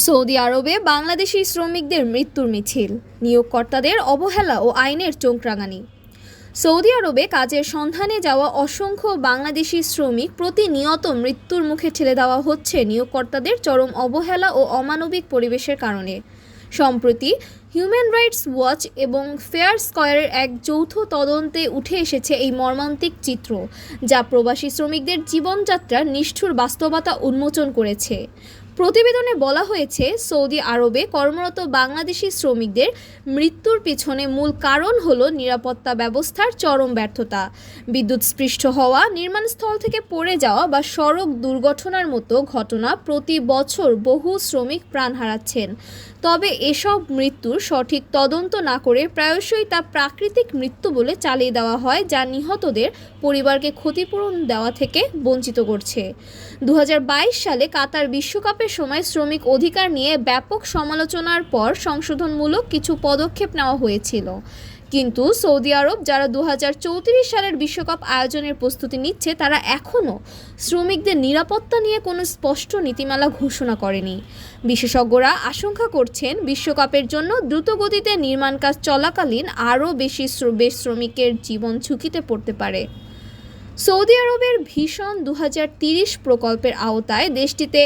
Saudi আরবে বাংলাদেশি শ্রমিকদের মৃত্যুর মিছিল, নিয়োগকর্তাদের অবহেলা ও আইনের চোখরাঙানি। সৌদি আরবে কাজের সন্ধানে যাওয়া অসংখ্য বাংলাদেশি শ্রমিক প্রতিনিয়ত মৃত্যুর মুখে ঠেলে দেওয়া হচ্ছে নিয়োগকর্তাদের চরম অবহেলা ও অমানবিক পরিবেশের কারণে। সম্প্রতি হিউম্যান রাইটস ওয়াচ এবং ফেয়ার স্কয়ারের এক যৌথ তদন্তে উঠে এসেছে এই মর্মান্তিক চিত্র, যা প্রবাসী শ্রমিকদের জীবনযাত্রার নিষ্ঠুর বাস্তবতা উন্মোচন করেছে। প্রতিবেদনে বলা হয়েছে, সৌদি আরবে কর্মরত বাংলাদেশি শ্রমিকদের মৃত্যুর পিছনে মূল কারণ হল নিরাপত্তা ব্যবস্থার চরম ব্যর্থতা। বিদ্যুৎস্পৃষ্ট হওয়া, নির্মাণস্থল থেকে পড়ে যাওয়া বা সড়ক দুর্ঘটনার মতো ঘটনা প্রতি বছর বহু শ্রমিক প্রাণ হারাচ্ছেন। তবে এসব মৃত্যুর সঠিক তদন্ত না করে প্রায়শই তা প্রাকৃতিক মৃত্যু বলে চালিয়ে দেওয়া হয়, যা নিহতদের পরিবারকে ক্ষতিপূরণ দেওয়া থেকে বঞ্চিত করছে। দু হাজার বাইশ সালে কাতার বিশ্বকাপের সময় শ্রমিক অধিকার নিয়ে ব্যাপক সমালোচনার পর সংশোধনমূলক কিছু পদক্ষেপ নেওয়া হয়েছিল। কিন্তু সৌদি আরব, যারা দুহাজার চৌত্রিশ সালের বিশ্বকাপ আয়োজনের প্রস্তুতি নিচ্ছে, তারা এখনও শ্রমিকদের নিরাপত্তা নিয়ে কোনো স্পষ্ট নীতিমালা ঘোষণা করেনি। বিশেষজ্ঞরা আশঙ্কা করছেন, বিশ্বকাপের জন্য দ্রুতগতিতে নির্মাণ কাজ চলাকালীন আরও বেশি শ্র- শ্রমিকের জীবন ঝুঁকিতে পড়তে পারে। সৌদি আরবের ভীষণ দু প্রকল্পের আওতায় দেশটিতে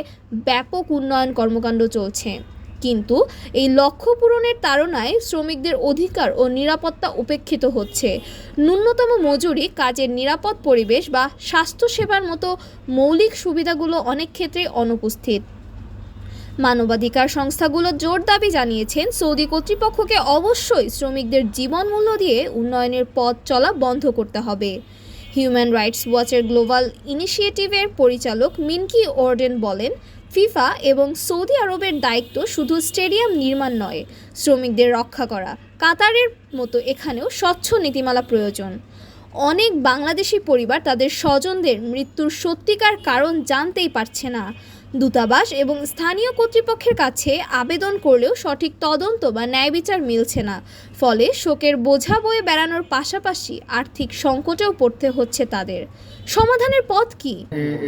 ব্যাপক উন্নয়ন কর্মকাণ্ড চলছে। কিন্তু এই লক্ষ্য পূরণের তাড়নায় শ্রমিকদের অধিকার ও নিরাপত্তা উপেক্ষিত হচ্ছে। ন্যূনতম মজুরি, কাজের নিরাপদ পরিবেশ বা স্বাস্থ্যসেবার মতো মৌলিক সুবিধাগুলো অনেক ক্ষেত্রেই অনুপস্থিত। মানবাধিকার সংস্থাগুলো জোর দাবি জানিয়েছেন, সৌদি কর্তৃপক্ষকে অবশ্যই শ্রমিকদের জীবন মূল্য দিয়ে উন্নয়নের পথ চলা বন্ধ করতে হবে। হিউম্যান রাইটস ওয়াচের গ্লোবাল ইনিশিয়েটিভের পরিচালক মিনকি ওর্ডেন বলেন, ফিফা এবং সৌদি আরবের দায়িত্ব শুধু স্টেডিয়াম নির্মাণ নয়, শ্রমিকদের রক্ষা করা, কাতারের মতো এখানেও স্বচ্ছ নীতিমালা প্রয়োজন। অনেক বাংলাদেশি পরিবার তাদের স্বজনদের মৃত্যুর সত্যিকার কারণ জানতেই পারছে না। দূতাবাস এবং স্থানীয় কর্তৃপক্ষের কাছে আবেদন করলেও সঠিক তদন্ত বা ন্যায় বিচার মিলছে না। ফলে শোকের বোঝা বয়ে বেড়ানোর পাশাপাশি আর্থিক সংকটেও পড়তে হচ্ছে তাদের। সমাধানের পথ কি?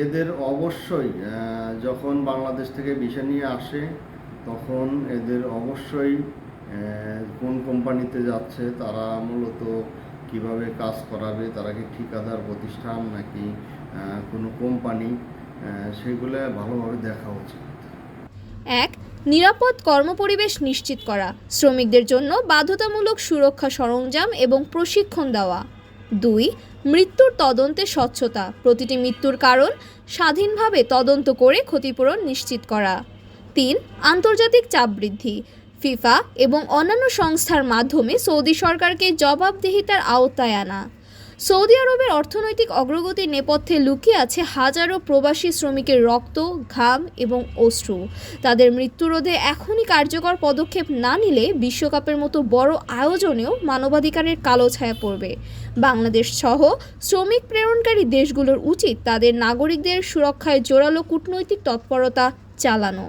এদের অবশ্যই যখন বাংলাদেশ থেকে ভিসা নিয়ে আসে, তখন এদের অবশ্যই কোন কোম্পানিতে যাচ্ছে, তারা মূলত কীভাবে কাজ করাবে, তারা কি ঠিকাদার প্রতিষ্ঠান নাকি কোনো কোম্পানি। সেগুলো ভালোভাবে দেখা উচিত। এক, নিরাপদ কর্মপরিবেশ নিশ্চিত করা, শ্রমিকদের জন্য বাধ্যতামূলক সুরক্ষা সরঞ্জাম এবং প্রশিক্ষণ দেওয়া। দুই, মৃত্যুর তদন্তে স্বচ্ছতা, প্রতিটি মৃত্যুর কারণ স্বাধীনভাবে তদন্ত করে ক্ষতিপূরণ নিশ্চিত করা। তিন, আন্তর্জাতিক চাপ বৃদ্ধি, ফিফা এবং অন্যান্য সংস্থার মাধ্যমে সৌদি সরকারকে জবাবদিহিতার আওতায় আনা। সৌদি আরবের অর্থনৈতিক অগ্রগতির নেপথ্যে লুকিয়ে আছে হাজারো প্রবাসী শ্রমিকের রক্ত, ঘাম এবং অশ্রু। তাদের মৃত্যু রোধে এখনই কার্যকর পদক্ষেপ না নিলে বিশ্বকাপের মতো বড় আয়োজনেও মানবাধিকারের কালো ছায়া পড়বে। বাংলাদেশ সহ শ্রমিক প্রেরণকারী দেশগুলোর উচিত তাদের নাগরিকদের সুরক্ষায় জোরালো কূটনৈতিক তৎপরতা চালানো।